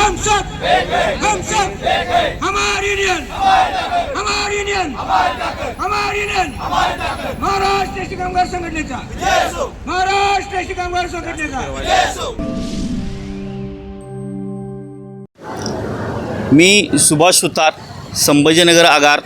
हम सब हम सब हमारी यूनियन। हमारी यूनियन। हमारी यूनियन। महाराष्ट्र एसटी कामगार संघटनेचा महाराष्ट्र एसटी कामगार संघटनेचा मी सुभाष सुतार संभाजीनगर आगार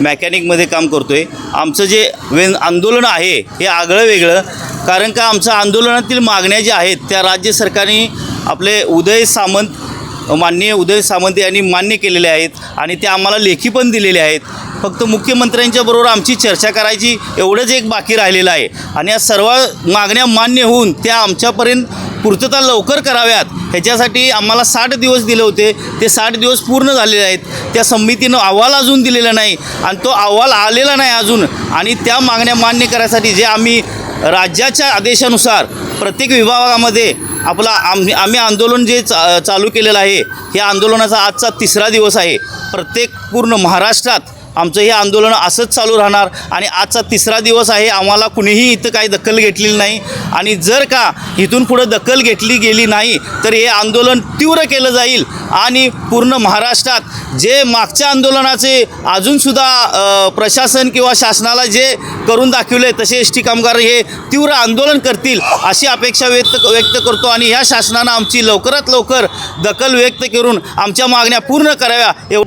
मॅकॅनिकमध्ये काम करतो आहे आमचं जे वेन आंदोलन आहे हे आगळं वेगळं कारण का आमचं आंदोलनातील मागण्या ज्या आहेत त्या राज्य सरकारने आपले उदय सामंत माननीय उदय सामंत यांनी मान्य केलेले आहेत आणि ते आम्हाला लेखी पण दिलेले आहेत. फक्त मुख्यमंत्र्यांच्या बरोबर आमची चर्चा करायची एवढंच एक बाकी राहिलेलं आहे. आणि या सर्व मागण्या मान्य होऊन त्या आमच्यापर्यंत पूर्तता लवकर कराव्यात. ह्याच्यासाठी आम्हाला साठ दिवस दिले होते. ते साठ दिवस पूर्ण झालेले आहेत. त्या समितीनं अहवाल अजून दिलेला नाही आणि तो अहवाल आलेला नाही अजून. आणि त्या मागण्या मान्य करायसाठी जे आम्ही राज्याच्या आदेशानुसार प्रत्येक विभागामध्ये आपला आम्ही आम्ही आंदोलन जे चा चालू केलेलं आहे या आंदोलनाचा आजचा तिसरा दिवस आहे. प्रत्येक पूर्ण महाराष्ट्रात आमचं हे आंदोलन असंच चालू राहणार आणि आजचा तिसरा दिवस आहे आम्हाला कुणीही इथं काही दखल घेतलेली नाही. आणि जर का इथून पुढं दखल घेतली गेली नाही तर हे आंदोलन तीव्र केलं जाईल आणि पूर्ण महाराष्ट्रात जे मागच्या आंदोलनाचे अजूनसुद्धा प्रशासन किंवा शासनाला जे करून दाखवले तसे एस टी कामगार हे तीव्र आंदोलन करतील अशी अपेक्षा व्यक्त व्यक्त करतो आणि ह्या शासनानं आमची लवकरात लवकर दखल व्यक्त करून आमच्या मागण्या पूर्ण कराव्या एव